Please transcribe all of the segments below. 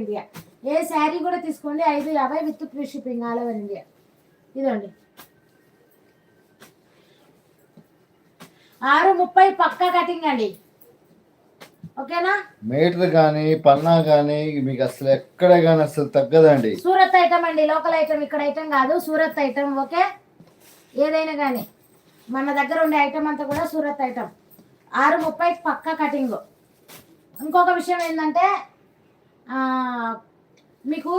India ఏ శారీ కూడా తీసుకోండి. ఐదు యాభై with free shipping all over India ఇదండి. ఆరు ముప్పై పక్కా కటింగ్ అండి. ఓకేనా? మీటర్ కానీ పన్నా కానీ మీకు అసలు ఎక్కడ కానీ అసలు తగ్గదండి. సూరత్ ఐటమ్ అండి. లోకల్ ఐటమ్ ఇక్కడ ఐటమ్ కాదు. Surat item okay? ఏదైనా కానీ. మన దగ్గర ఉండే ఐటమ్ అంతా కూడా సూరత్ ఐటమ్. ఆరు ముప్పై పక్కా కటింగ్. ఇంకొక విషయం ఏంటంటే మీకు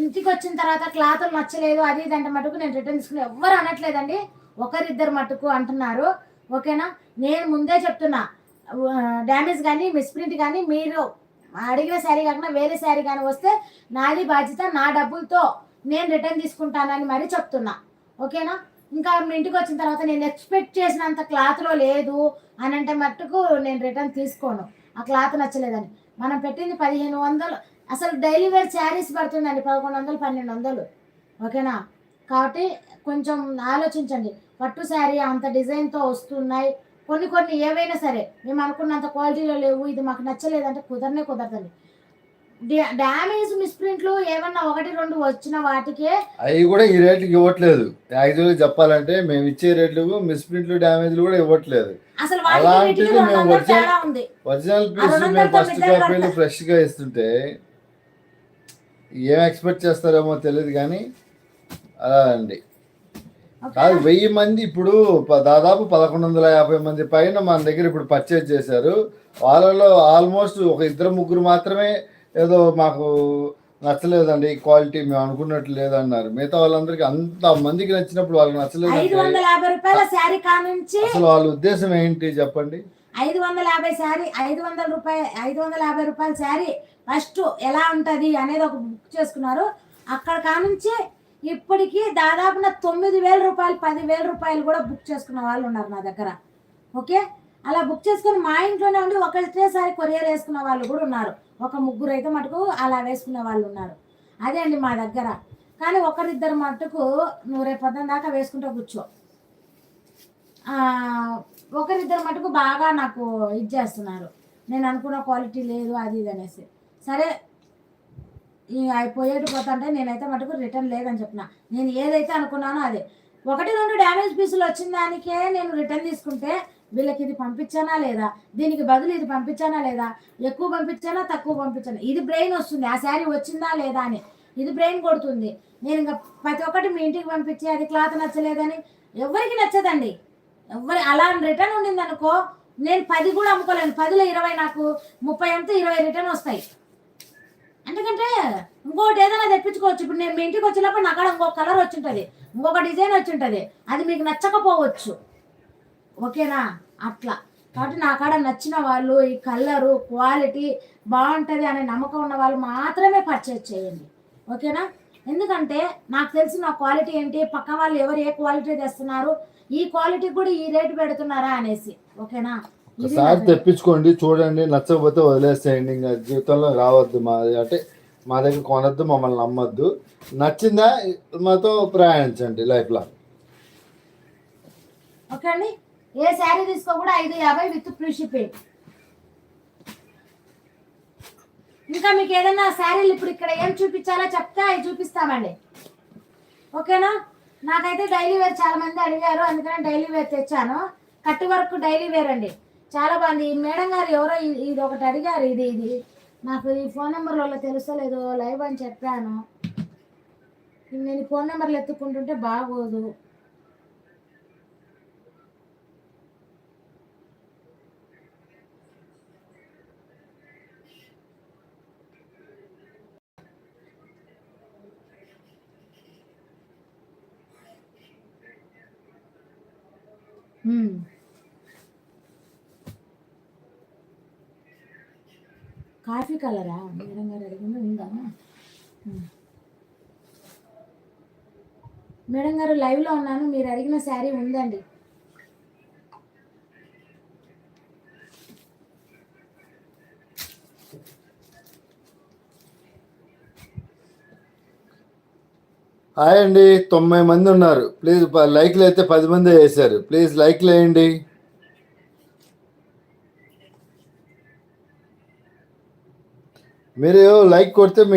ఇంటికి వచ్చిన తర్వాత క్లాతులు నచ్చలేదు అది ఇది అంటే మటుకు నేను రిటర్న్ తీసుకుని ఎవ్వరు అనట్లేదండి. ఒకరిద్దరు మటుకు అంటున్నారు. ఓకేనా? నేను ముందే చెప్తున్నా. డ్యామేజ్ కానీ మిస్ప్రింట్ కానీ మీరు అడిగిన శారీ కాకుండా వేరే శారీ కానీ వస్తే నాది బాధ్యత నా డబ్బులతో నేను రిటర్న్ తీసుకుంటానని మరీ చెప్తున్నా. ఓకేనా? ఇంకా మీ ఇంటికి వచ్చిన తర్వాత నేను ఎక్స్పెక్ట్ చేసినంత క్లాత్లో లేదు అని అంటే మట్టుకు నేను రిటర్న్ తీసుకోను. ఆ క్లాత్ నచ్చలేదని. మనం పెట్టింది పదిహేను వందలు. అసలు డైలీ వేర్ శారీస్ పడుతుందండి పదకొండు వందలు పన్నెండు వందలు. ఓకేనా? కాబట్టి కొంచెం ఆలోచించండి. పట్టు శారీ అంత డిజైన్తో వస్తున్నాయి. కొన్ని కొన్ని ఏవైనా సరే మేము అనుకున్నంత క్వాలిటీలో లేవు ఇది మాకు నచ్చలేదంటే కుదరనే కుదరదండి. మిస్ప్రింట్లు ఏమన్నా ఒకటి రెండు వచ్చిన వాటికే అవి కూడా ఈ రేట్లకి ఇవ్వట్లేదు. యాక్చువల్గా చెప్పాలంటే మేము ఇచ్చే రేట్లు మిస్ప్రింట్లు డ్యామేజ్లు కూడా ఇవ్వట్లేదు. అసలు అలాంటిది మేము ఒరిజినల్ పీస్ మేము ఫస్ట్ కాపీలు. ఫ్రెష్గా ఇస్తుంటే ఏం ఎక్స్పెక్ట్ చేస్తారేమో తెలియదు కానీ అలా అండి. కాదు? వెయ్యి మంది ఇప్పుడు దాదాపు పదకొండు వందల యాభై మంది పైన మన దగ్గర ఇప్పుడు పర్చేజ్ చేశారు. వాళ్ళలో ఆల్మోస్ట్ ఒక ఇద్దరు ముగ్గురు మాత్రమే ఏదో మాకు నచ్చలేదండి క్వాలిటీ మేము అనుకున్నట్లు లేదన్నారు. మిగతా వాళ్ళందరికీ అంత మందికి నచ్చినప్పుడు వాళ్ళకి కానుంచి అసలు వాళ్ళ ఉద్దేశం ఏంటి చెప్పండి? ఐదు వందల యాభై శారీ ఐదు వందల రూపాయ ఐదు వందల యాభై రూపాయల శారీ ఫస్ట్ ఎలా ఉంటది అనేది ఒక బుక్ చేసుకున్నారు. అక్కడ కానుంచి ఇప్పటికి దాదాపున తొమ్మిది వేల రూపాయలు పది వేల రూపాయలు కూడా బుక్ చేసుకున్న వాళ్ళు ఉన్నారు నా దగ్గర. ఓకే? అలా బుక్ చేసుకుని మా ఇంట్లోనే ఉండి ఒకటేసారి కొరియర్ వేసుకున్న వాళ్ళు కూడా ఉన్నారు. ఒక ముగ్గురు అయితే మటుకు అలా వేసుకునే వాళ్ళు ఉన్నారు. అదే అండి మా దగ్గర. కానీ ఒకరిద్దరు మటుకు నువ్వు రేపు పొద్దున్న దాకా వేసుకుంటూ కూర్చో. ఒకరిద్దరు మటుకు బాగా నాకు ఇది చేస్తున్నారు. నేను అనుకున్న క్వాలిటీ లేదు అది ఇది అనేసి. సరే అవి పోయేటి పోతుంటే నేనైతే మటుకు రిటర్న్ లేదని చెప్పిన. నేను ఏదైతే అనుకున్నానో అదే. ఒకటి రెండు డ్యామేజ్ పీసులు వచ్చిన దానికే నేను రిటర్న్ తీసుకుంటే వీళ్ళకి ఇది పంపించానా లేదా? దీనికి బదులు ఇది పంపించానా లేదా? ఎక్కువ పంపించానా తక్కువ పంపించానా? ఇది బ్రెయిన్ వస్తుంది. ఆ శారీ వచ్చిందా లేదా అని. ఇది బ్రెయిన్ కొడుతుంది. నేను ఇంకా ప్రతి ఒక్కటి మీ ఇంటికి పంపించి అది క్లాత్ నచ్చలేదని ఎవరికి నచ్చదండి? ఎవరి అలా రిటర్న్ ఉండింది అనుకో నేను పది కూడా అమ్ముకోలేను. పదిలో ఇరవై నాకు ముప్పై అంతా ఇరవై రిటర్న్ వస్తాయి. ఎందుకంటే ఇంకోటి ఏదైనా తెప్పించుకోవచ్చు. ఇప్పుడు నేను మీ ఇంటికి వచ్చినప్పుడు నా ఇంకో ఇంకొక కలర్ వచ్చి ఉంటుంది. ఇంకొక డిజైన్ వచ్చి ఉంటుంది. అది మీకు నచ్చకపోవచ్చు. ఓకేనా? అట్లా. కాబట్టి నా కాడ నచ్చిన వాళ్ళు ఈ కలరు క్వాలిటీ బాగుంటుంది అనే నమ్మకం ఉన్న వాళ్ళు మాత్రమే పర్చేజ్ చేయండి. ఓకేనా? ఎందుకంటే నాకు తెలిసిన క్వాలిటీ ఏంటి? పక్క వాళ్ళు ఎవరు ఏ క్వాలిటీ తెస్తున్నారు? ఈ క్వాలిటీ కూడా ఈ రేటు పెడుతున్నారా అనేసి. ఓకేనా? ఒకసారి తెప్పించుకోండి చూడండి నచ్చకపోతే వదిలేసేయండి. ఇంకా జీవితంలో రావద్దు మా అంటే మా దగ్గర కొనొద్దు మమ్మల్ని నమ్మొద్దు. నచ్చిందా మాతో ప్రయాణించండి లైఫ్లో. ఓకే అండి. ఏ శారీ తీసుకో కూడా ఐదు యాభై విత్ ఫ్రీ షిప్పింగ్. ఇంకా మీకు ఏదైనా శారీలు ఇప్పుడు ఇక్కడ ఏం చూపించాలో చెప్తే అవి చూపిస్తామండి. ఓకేనా? నాకైతే డైలీ వేర్ చాలా మంది అడిగారు అందుకని డైలీ వేర్ తెచ్చాను. కట్టు వర్క్ డైలీ వేర్ అండి. చాలా బాగుంది. ఈ మేడం గారు ఎవరో ఇది ఒకటి అడిగారు ఇది ఇది. నాకు ఈ ఫోన్ నెంబర్ వల్ల తెలుసలేదు లైవ్ అని చెప్పాను. నేను ఫోన్ నెంబర్లు ఎత్తుకుంటుంటే బాగోదు. కాఫీ కలరా? మేడం గారు అడిగింది ఉందా? మేడం గారు లైవ్లో ఉన్నాను మీరు అడిగిన శారీ ఉందండి. హాయ్ అండి తొంభై మంది ఉన్నారు. ప్లీజ్ ప- లైక్లు అయితే పది మంది వేశారు ప్లీజ్ లైక్లు వేయండి. మీరు లైక్ కొడితే మీ